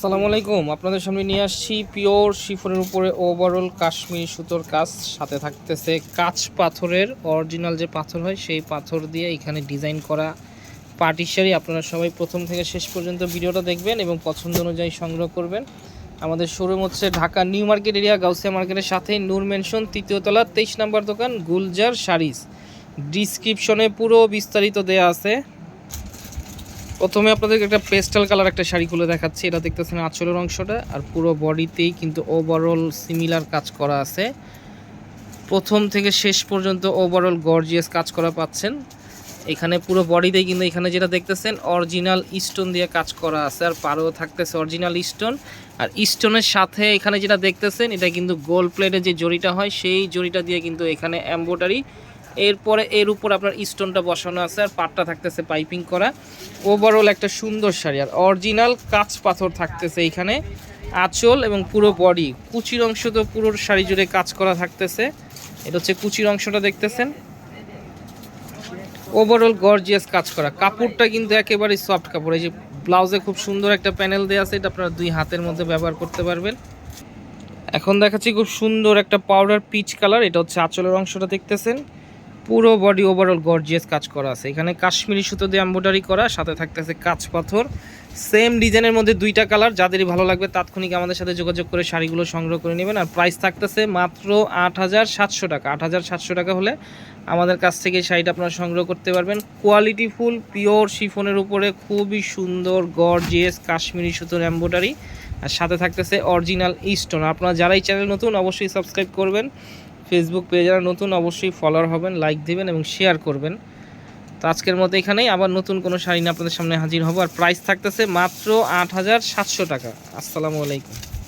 আসসালামু আলাইকুম। আপনাদের সামনে নিয়ে আসছি পিওর শিফনের উপরে ওভারঅল কাশ্মীরি সুতোর কাজ। সাথে থাকতেছে কাঁচ পাথরের অরিজিনাল যে পাথর হয়, সেই পাথর দিয়ে এখানে ডিজাইন করা পার্টি শাড়ি। আপনারা সবাই প্রথম থেকে শেষ পর্যন্ত ভিডিওটা দেখবেন এবং পছন্দ অনুযায়ী সংগ্রহ করবেন। আমাদের শোরুম হচ্ছে Dhaka new market area, Gausia মার্কেটের সাথে নূর মেনশন তৃতীয় তলা, তেইশ নম্বর দোকান, গুলজার শাড়িজ ডিসক্রিপশনে পুরো বিস্তারিত দেয়া আছে। প্রথমে আপনাদেরকে একটা পেস্টাল কালার একটা শাড়ি খুলে দেখাচ্ছি। এটা দেখতেছেন আঁচলের অংশটা আর পুরো বডিতেই কিন্তু ওভারঅল সিমিলার কাজ করা আছে। প্রথম থেকে শেষ পর্যন্ত ওভারঅল গর্জিয়াস কাজ করা পাচ্ছেন। এখানে পুরো বডিতেই কিন্তু এখানে যেটা দেখতেছেন অরিজিনাল স্টোন দিয়ে কাজ করা আছে। আর পাড়েও থাকতেছে অরিজিনাল স্টোন আর স্টোনের সাথে এখানে যেটা দেখতেছেন, এটা কিন্তু গোল প্লেটের যে জড়িটা হয়, সেই জড়িটা দিয়ে কিন্তু এখানে এম্ব্রয়ডারি এরপরে এর উপর আপনার স্টোনটা বসানো আছে আর পাটটা থাকতেছে পাইপিং করা। ওভারঅল একটা সুন্দর শাড়ি, আর অরিজিনাল কাঁচ পাথর থাকতেছে এইখানে, আঁচল এবং পুরো বডি কুচির অংশ তো পুরো শাড়ি জুড়ে কাজ করা থাকতেছে। এটা হচ্ছে কুচির অংশটা দেখতেছেন। ওভারঅল গর্জিয়াস কাজ করা। কাপড়টা কিন্তু একেবারে সফট কাপড়। এই যে ব্লাউজে খুব সুন্দর একটা প্যানেল দেওয়া আছে, এটা আপনারা দুই হাতের মধ্যে ব্যবহার করতে পারবেন। এখন দেখাচ্ছি খুব সুন্দর একটা পাউডার পিচ কালার এটা হচ্ছে আঁচলের অংশটা দেখতেছেন। পুরো বডি ওভারঅল গর্জিয়াস কাজ করা আছে। এখানে কাশ্মীরি সুতো দিয়ে এম্ব্রয়ডারি করা, সাথে থাকতেছে কাঁচ পাথর। সেম ডিজাইনের মধ্যে দুইটা কালার যাদেরই ভালো লাগবে তাৎক্ষণিক আমাদের সাথে যোগাযোগ করে শাড়িগুলো সংগ্রহ করে নেবেন। আর প্রাইস থাকতেছে মাত্র আট হাজার সাতশো টাকা। আট হাজার সাতশো টাকা হলে আমাদের কাছ থেকে শাড়িটা আপনারা সংগ্রহ করতে পারবেন। কোয়ালিটি ফুল পিওর শিফনের উপরে খুবই সুন্দর গর্জিয়াস কাশ্মীরি সুতোর এম্ব্রয়ডারি আর সাথে থাকতেছে অরিজিনাল স্টোন আপনারা যারাই চ্যানেল নতুন, অবশ্যই সাবস্ক্রাইব করবেন। ফেসবুক পেজে যারা নতুন, অবশ্যই ফলোয়ার হবেন লাইক দেবেন এবং শেয়ার করবেন। তো আজকের মতো এখানেই, আবার নতুন কোনো শাড়ি নিয়ে আপনাদের সামনে হাজির হব। আর প্রাইস থাকতেছে মাত্র আট হাজার সাতশো টাকা। আসসালামু আলাইকুম।